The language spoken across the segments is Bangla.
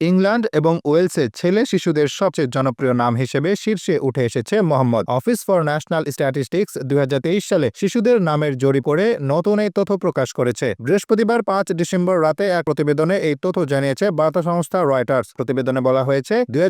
ইংল্যান্ড এবং ওয়েলসে ছেলে শিশুদের সবচেয়ে জনপ্রিয় নাম হিসেবে শীর্ষে উঠে এসেছে Mohammad. Office for national statistics দুই হাজার তেইশ সালে শিশুদের নামের জরি করে নতুন এই তথ্য প্রকাশ করেছে। বৃহস্পতিবার পাঁচ ডিসেম্বর রাতে এক প্রতিবেদনে এই তথ্য জানিয়েছে বার্তা সংস্থা রয়টার্স। প্রতিবেদনে বলা হয়েছে, দুই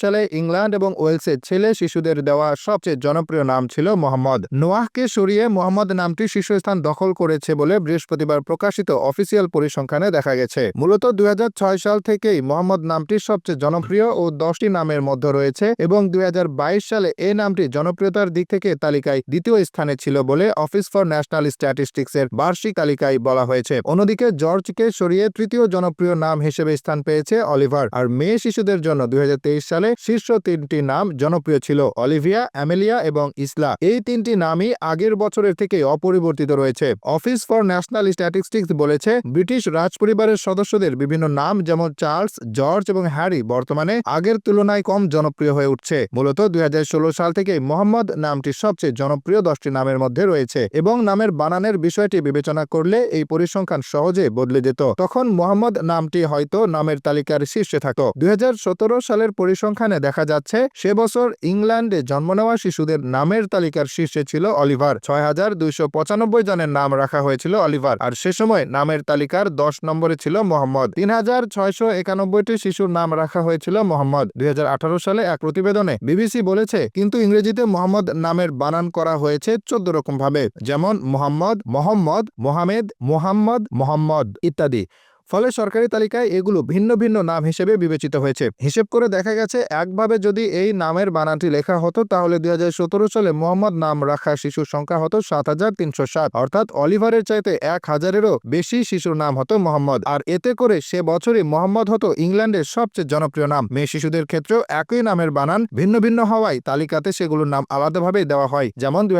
সালে ইংল্যান্ড এবং ওয়েলসে ছেলে শিশুদের দেওয়া সবচেয়ে জনপ্রিয় নাম ছিল মোহাম্মদ। নোয়াহকে সরিয়ে মোহাম্মদ নামটি শীর্ষস্থান দখল করেছে বলে বৃহস্পতিবার প্রকাশিত অফিসিয়াল পরিসংখ্যানে দেখা গেছে। মূলত দুই হাজার ছয় সাল থেকেই মোহাম্মদ নামটি সবচেয়ে জনপ্রিয় ও দশটি নামের মধ্যে রয়েছে এবং দু হাজার বাইশ সালে এই নামটি জনপ্রিয়তার দিক থেকে তালিকায় দ্বিতীয় স্থানে ছিল বলে অফিস ফর ন্যাশনাল স্ট্যাটিস্টিক্স এর বার্ষিক তালিকায় বলা হয়েছে। অন্যদিকে জর্জকে সরিয়ে তৃতীয় জনপ্রিয় নাম হিসেবে স্থান পেয়েছে অলিভার আর মেয়ে শিশুদের জন্য দুই হাজার তেইশ সালে শীর্ষ তিনটি নাম জনপ্রিয় ছিল অলিভিয়া, অ্যামেলিয়া এবং ইসলা। এই তিনটি নামই আগের বছরের থেকে অপরিবর্তিত রয়েছে। অফিস ফর ন্যাশনাল স্ট্যাটিস্টিক্স বলেছে, ব্রিটিশ রাজপরিবারের সদস্যদের বিভিন্ন নাম যেমন চার্লস জর্জ এবং হ্যারি বর্তমানে আগের তুলনায় কম জনপ্রিয় হয়ে উঠছে। মূলত দুই হাজার ষোলো সাল থেকে মোহাম্মদ নামটি সবচেয়ে জনপ্রিয় দশটি নামের মধ্যে রয়েছে এবং নামের বানানের বিষয়টি বিবেচনা করলে এই পরিসংখ্যান সহজে বদলে যেত। তখন মোহাম্মদ নামটি হয়তো নামের তালিকার শীর্ষে থাকত। দুই হাজার সতেরো সালের পরিসংখ্যানে দেখা যাচ্ছে, সে বছর ইংল্যান্ডে জন্ম নেওয়া শিশুদের নামের তালিকার শীর্ষে ছিল অলিভার। ছয় হাজার দুইশো পঁচানব্বই জনের নাম রাখা হয়েছিল অলিভার। আর সে সময় নামের তালিকার দশ নম্বরে ছিল মোহাম্মদ। তিন হাজার ছয়শো একানব্বই একানব্বইটি শিশুর নাম রাখা হয়েছিল মোহাম্মদ। দুই হাজার আঠারো সালে এক প্রতিবেদনে বিবিসি বলেছে, কিন্তু ইংরেজিতে মোহাম্মদ নামের বানান করা হয়েছে চোদ্দ রকম ভাবে, যেমন মোহাম্মদ মোহাম্মদ, মোহামেদ, মোহাম্মদ মোহাম্মদ ইত্যাদি। ফলে সরকারি তালিকায় এগুলো ভিন্ন ভিন্ন নাম হিসেবে বিবেচিত হয়েছে। হিসেব করে দেখা গেছে, একভাবে যদি এই নামের বানানটি লেখা হতো, তাহলে দুই হাজার সতেরো সালে মোহাম্মদ নাম রাখা শিশুর সংখ্যা হতো সাত হাজার তিনশো সাত অর্থাৎ অলিভারের চাইতে এক হাজারেরও বেশি শিশুর নাম হতো মোহাম্মদ। আর এতে করে সে বছরই মোহাম্মদ হতো ইংল্যান্ডের সবচেয়ে জনপ্রিয় নাম। মেয়ে শিশুদের ক্ষেত্রেও একই নামের বানান ভিন্ন ভিন্ন হওয়ায় তালিকাতে সেগুলোর নাম আলাদাভাবে দেওয়া হয়। যেমন দুই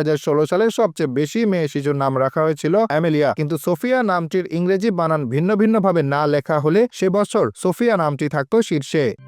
সালে সবচেয়ে বেশি মেয়ে শিশুর নাম রাখা হয়েছিল অ্যামেলিয়া। কিন্তু সোফিয়া নামটির ইংরেজি বানান ভিন্ন ভিন্নভাবে না লেখা হলে সে বছর সোফিয়া নামটি থাকতো শীর্ষে।